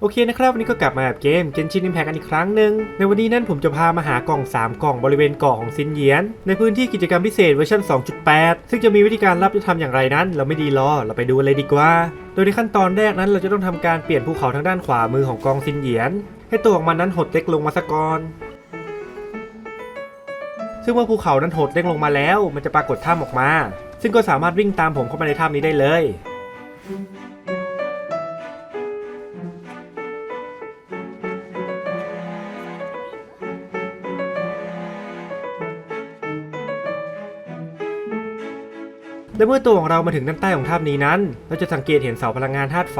โอเคนะครับ วันนี้ก็กลับมากับเกม Genshin Impact กันอีกครั้งหนึ่งในวันนี้นั้นผมจะพามาหากล่อง 3 กล่องบริเวณเกาะของซินเยียน ในพื้นที่กิจกรรมพิเศษเวอร์ชัน2.8 ซึ่งจะมีวิธีการรับจะทำอย่างไรนั้น เราไม่ดีรอเราไปดูเลยดีกว่า โดยในขั้นตอนแรกนั้นเราจะต้องทำการเปลี่ยนภูเขาทางด้านขวามือของกองซินเยียน ให้ตัวของมันนั้นหดเล็กลงมาสะก่อนซึ่งเมื่อภูเขานั้นหดเล็กลงมาแล้ว มันจะปรากฏถ้ำออกมา ซึ่งก็สามารถวิ่งตามผมเข้ามาในถ้ำนี้ได้เลย และเมื่อตัวของเรามาถึงด้านใต้ของถ้ำนี้นั้น เราจะสังเกตเห็นเสาพลังงานธาตุไฟ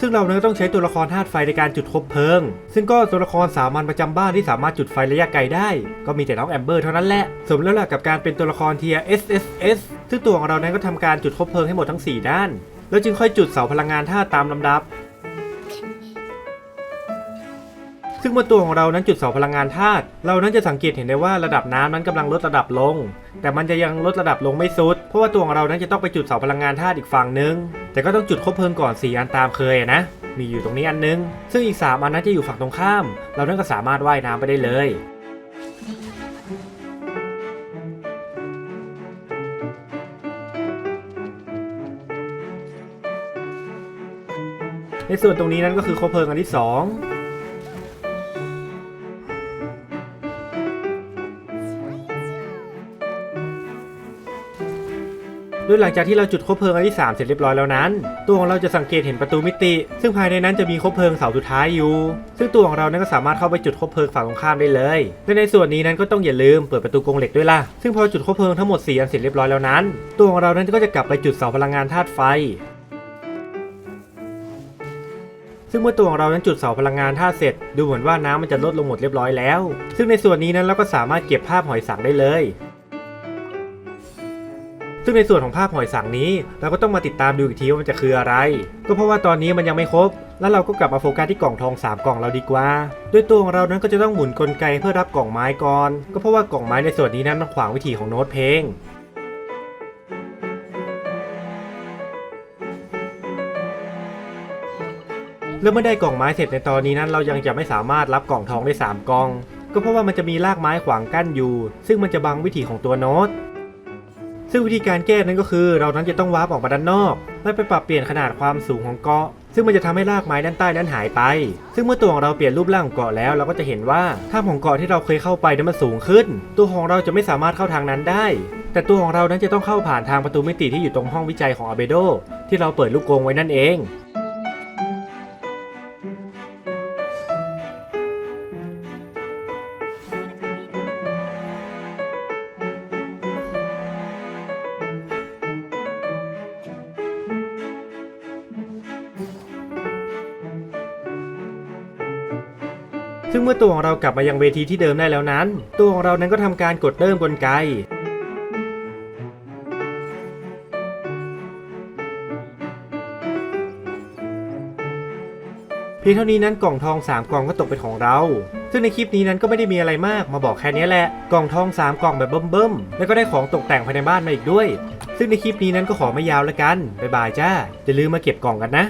ซึ่งเราเนี่ยต้องใช้ตัวละครธาตุไฟในการจุดคบเพลิง ซึ่งก็ตัวละครสามัญประจำบ้านที่สามารถจุดไฟระยะไกลได้ ก็มีแต่น้องแอมเบอร์เท่านั้นแหละ สมแล้วล่ะกับการเป็นตัวละครเทีย SSS ซึ่งตัวของเรานั้นก็ทำการจุดคบเพลิงให้หมดทั้ง 4 ด้าน แล้วจึงค่อยจุดเสาพลังงานธาตุตามลำดับ ซึ่งเมื่อตัวของเรานั้นจุดเสาพลังงานธาตุเรานั้นจะสังเกตเห็นได้ว่าระดับน้ำนั้นกำลังลดระดับลง แต่มันจะยังลดระดับลงไม่สุด เพราะว่าตัวของเรานั้นจะต้องไปจุดเสาพลังงานธาตุอีกฝั่งนึง แต่ก็ต้องจุดคบเพลิงก่อน4อันตามเคยนะมีอยู่ตรงนี้อันนึง ซึ่งอีก 3 อันนั้นจะอยู่ฝั่งตรงข้าม เรานั้นก็สามารถว่ายน้ำไปได้เลยในส่วนตรงนี้นั้นก็คือคบเพลิงอันที่ 2 โดยหลังจากที่เราจุดคบเพลิงอันที่ 3 เสร็จเรียบร้อยแล้วนั้น ตัวของเราจะสังเกตเห็นประตูมิติ ซึ่งภายในนั้นจะมีคบเพลิงเสาสุดท้ายอยู่ ซึ่งตัวของเรานั้นก็สามารถเข้าไปจุดคบเพลิงฝั่งตรงข้ามได้เลยและในส่วนนี้นั้นก็ต้องอย่าลืมเปิดประตูกรงเหล็กด้วยล่ะ ซึ่งพอจุดคบเพลิงทั้งหมด4อันเสร็จเรียบร้อยแล้วนั้น ตัวของเรานั้นก็จะกลับไปจุดเสาพลังงานธาตุไฟซึ่งเมื่อตัวของเรานั้นจุดเสาพลังงานธาตุเสร็จ ดูเหมือนว่าน้ำมันจะลดลงหมดเรียบร้อยแล้ว ซึ่งในส่วนนี้นั้นเราก็สามารถเก็บภาพหอยสังได้เลย ซึ่งในส่วนของภาพหอยสังนี้ เราก็ต้องมาติดตามดูอีกทีว่ามันจะคืออะไร ก็เพราะว่าตอนนี้มันยังไม่ครบ แล้วเราก็กลับมาโฟกัสที่กล่องทอง 3 กล่องเราดีกว่า ด้วยตัวของเรานั้นก็จะต้องหมุนกลไกเพื่อรับกล่องไม้ก่อน ก็เพราะว่ากล่องไม้ในส่วนนี้นั้นมันขวางวิถีของโน้ตเพลงแล้วเมื่อได้กล่องไม้เสร็จในตอนนี้นั้นเรายังจะไม่สามารถรับกล่องทองได้ 3กล่อง ก็เพราะว่ามันจะมีรากไม้ขวางกั้นอยู่ ซึ่งมันจะบังวิถีของตัวโน้ต ซึ่งวิธีการแก้นั้นก็คือเรานั้นจะต้องวาร์ปออกมาด้านนอก และไปปรับเปลี่ยนขนาดความสูงของเกาะ ซึ่งมันจะทำให้รากไม้ด้านใต้นั้นหายไป ซึ่งเมื่อตัวของเราเปลี่ยนรูปร่างของเกาะแล้วเราก็จะเห็นว่าถ้ำของเกาะที่เราเคยเข้าไปนั้นมันสูงขึ้น ตัวของเราจะไม่สามารถเข้าทางนั้นได้ แต่ตัวของเรานั้นจะต้องเข้าผ่านทางประตูมิติที่อยู่ตรงห้องวิจัยของอาเบโดที่เราเปิดลูกกรงไว้นั่นเอง ซึ่งเมื่อตัวของเรากลับมายังเวทีที่เดิมได้แล้วนั้น ตัวของเรานั้นก็ทำการกดเริ่มกลไกเพียงเท่านี้นั้นกล่องทอง 3 กล่องก็ตกเป็นของเรา ซึ่งในคลิปนี้นั้นก็ไม่ได้มีอะไรมากมาบอกแค่นี้แหละ กล่องทอง 3 กล่องแบบเบิ่มๆ แล้วก็ได้ของตกแต่งภายในบ้านมาอีกด้วย ซึ่งในคลิปนี้นั้นก็ขอไม่ยาวแล้วกัน บ๊ายบายจ้า อย่าลืมมาเก็บกล่องกันนะ